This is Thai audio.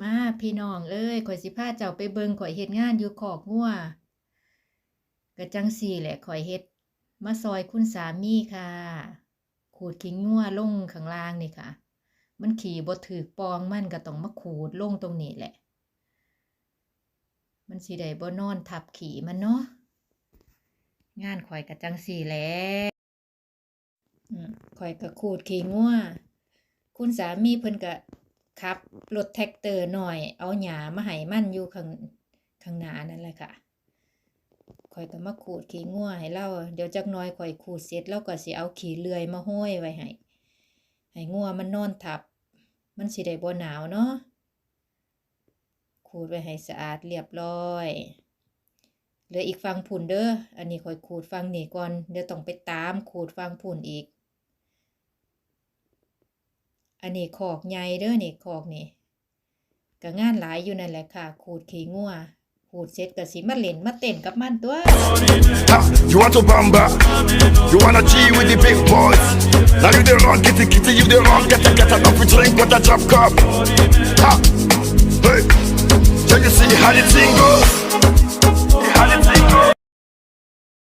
มาพี่น้องเอ้ยข่อยสิพาเจ้าไปเบิงข่อยเฮ็ดงานอยู่คอกงัวก็จังซี่แหละข่อยเฮ็ดมาซอยคุณสามีค่ะ ขูดขี้งัวลงข้างล่างนี่ค่ะ มันขี่บ่ถูกปองมันก็ต้องมาขูดลงตรงนี้แหละ มันสิได้บ่นอนทับขี่มันเนาะงานข่อยก็จังซี่แหละข่อยก็ขูดขี้งัวคุณสามีเพิ่นก็ ขับรถแท็กเตอร์หน่อย เอาหญ้ามาให้มันอยู่ข้างข้างหน้านั่นแหละค่ะข่อยก็มาขูดขี้งัวให้เราเดี๋ยวจักหน่อยข่อยขูดเสร็จแล้วก็สิเอาขี้เลื่อยมาห้อยไว้ให้ให้งัวมันนอนทับ มันสิได้บ่หนาวเนาะขูดไว้ให้สะอาดเรียบร้อยเหลืออีกฝั่งผุนเด้ออันนี้ข่อยขูดฝั่งนี้ก่อนเดี๋ยวต้องไปตามขูดฝั่งผุนอีก อันนี้ขอกใหญ่เด้อนี่ขอกนี่ก็งานหลายอยู่นั่นแหละค่ะ ขูดขี้งัวขูดเสร็จก็สิมาเล่นมาเต้นกับมันตัว you want to bamba? You wanna G with the big boys? Now you the wrong, get it, get it, you the wrong, get it, get it, up with drink with a drop cup. Ha, hey, can you see how the thing goes?